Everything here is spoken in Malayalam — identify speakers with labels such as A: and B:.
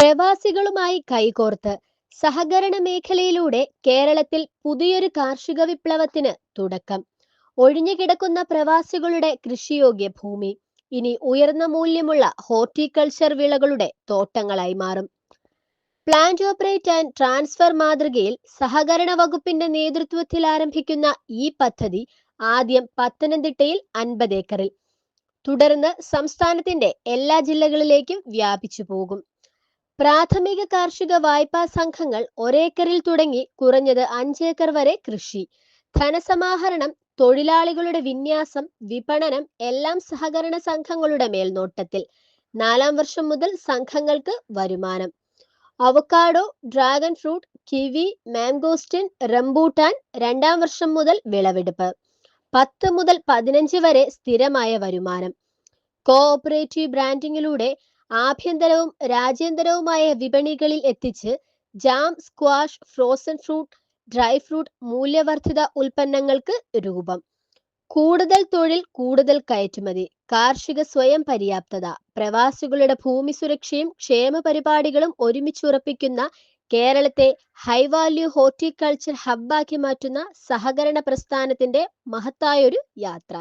A: പ്രവാസികളുമായി കൈകോർത്ത് സഹകരണ മേഖലയിലൂടെ കേരളത്തിൽ പുതിയൊരു കാർഷിക വിപ്ലവത്തിന് തുടക്കം. ഒഴിഞ്ഞുകിടക്കുന്ന പ്രവാസികളുടെ കൃഷിയോഗ്യ ഭൂമി ഇനി ഉയർന്ന മൂല്യമുള്ള ഹോർട്ടിക്കൾച്ചർ വിളകളുടെ തോട്ടങ്ങളായി മാറും. പ്ലാന്റ് ഓപ്പറേറ്റ് ആൻഡ് ട്രാൻസ്ഫർ മാതൃകയിൽ സഹകരണ വകുപ്പിന്റെ നേതൃത്വത്തിൽ ആരംഭിക്കുന്ന ഈ പദ്ധതി ആദ്യം പത്തനംതിട്ടയിൽ അൻപത് ഏക്കറിൽ തുടർന്ന് സംസ്ഥാനത്തിന്റെ എല്ലാ ജില്ലകളിലേക്കും വ്യാപിച്ചു പോകും. പ്രാഥമിക കാർഷിക വായ്പാ സംഘങ്ങൾ ഒരേക്കറിൽ തുടങ്ങി കുറഞ്ഞത് അഞ്ചേക്കർ വരെ കൃഷി. ധനസമാഹരണം തൊഴിലാളികളുടെ വിന്യാസം വിപണനം എല്ലാം സഹകരണ സംഘങ്ങളുടെ മേൽനോട്ടത്തിൽ. നാലാം വർഷം മുതൽ സംഘങ്ങൾക്ക് വരുമാനം. Avocado dragon fruit kiwi mangosteen rambutan രണ്ടാം വർഷം മുതൽ വിളവെടുപ്പ്. പത്ത് മുതൽ പതിനഞ്ച് വരെ സ്ഥിരമായ വരുമാനം. കോഓപ്പറേറ്റീവ് ബ്രാൻഡിങ്ങിലൂടെ ആഭ്യന്തരവും രാജ്യാന്തരവുമായ വിപണികളിൽ എത്തിച്ച് jam squash frozen fruit dry fruit മൂല്യവർദ്ധിത ഉൽപ്പന്നങ്ങൾക്ക് രൂപം. കൂടുതൽ തൊഴിൽ കൂടുതൽ കയറ്റുമതി കാർഷിക സ്വയം പര്യാപ്തത പ്രവാസികളുടെ ഭൂമി സുരക്ഷയും ക്ഷേമ പരിപാടികളും ഒരുമിച്ചുറപ്പിക്കുന്ന കേരളത്തെ ഹൈ വാല്യൂ ഹോർട്ടിക്കൾച്ചർ ഹബ്ബാക്കി മാറ്റുന്ന സഹകരണ പ്രസ്ഥാനത്തിന്റെ മഹത്തായൊരു യാത്ര.